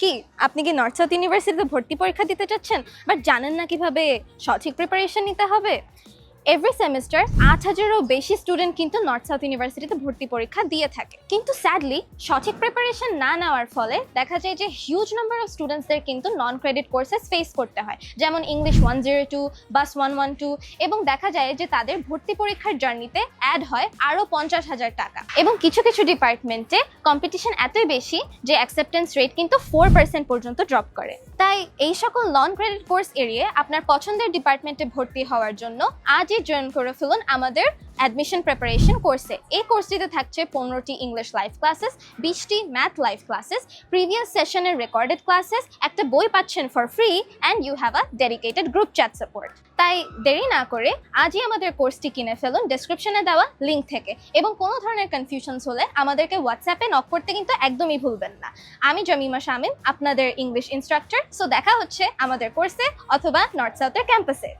কি, আপনি কি নর্থ সাউথ ইউনিভার্সিটিতে ভর্তি পরীক্ষা দিতে চাচ্ছেন? বাট জানেন না কীভাবে সঠিক প্রিপারেশন নিতে হবে? এভরি সেমিস্টার আট হাজারেরও বেশি স্টুডেন্ট কিন্তু নর্থ সাউথ ইউনিভার্সিটিতে ভর্তি পরীক্ষা দিয়ে থাকে। কিন্তু স্যাডলি সঠিক প্রিপারেশন না নেওয়ার ফলে দেখা যায় যে হিউজ নাম্বার অফ স্টুডেন্টসদের কিন্তু নন ক্রেডিট কোর্সেস ফেস করতে হয়। যেমন ইংলিশ ওয়ান জিরো টু বাস ওয়ান ওয়ান টু এবং দেখা যায় যে তাদের ভর্তি পরীক্ষার জার্নিতে অ্যাড হয় আরও পঞ্চাশ হাজার টাকা। এবং কিছু কিছু ডিপার্টমেন্টে কম্পিটিশন এতই বেশি যে অ্যাকসেপ্টেন্স রেট কিন্তু ফোর পার্সেন্ট পর্যন্ত ড্রপ করে। তাই এই সকল নন ক্রেডিট কোর্স এড়িয়ে আপনার পছন্দের ডিপার্টমেন্টে ভর্তি হওয়ার জন্য আজই জয়েন করে ফেলুন আমাদের অ্যাডমিশন প্রিপারেশন কোর্সে এই কোর্সটিতে থাকছে পনেরোটি ইংলিশ লাইভ ক্লাসেস বিশটি ম্যাথ লাইভ ক্লাসেস প্রিভিয়াস সেশনের রেকর্ডেড ক্লাসেস একটা বই পাচ্ছেন for free and you have a dedicated group chat support তাই দেরি না করে আজই আমাদের কোর্সটি কিনে ফেলুন ডেসক্রিপশনে দেওয়া লিঙ্ক থেকে। এবং কোনো ধরনের কনফিউশনস হলে আমাদেরকে হোয়াটসঅ্যাপে নক করতে কিন্তু একদমই ভুলবেন না। আমি জমিমা শামিম, আপনাদের ইংলিশ ইনস্ট্রাক্টর সো দেখা হচ্ছে আমাদের কোর্সে অথবা নর্থ সাউথের ক্যাম্পাসে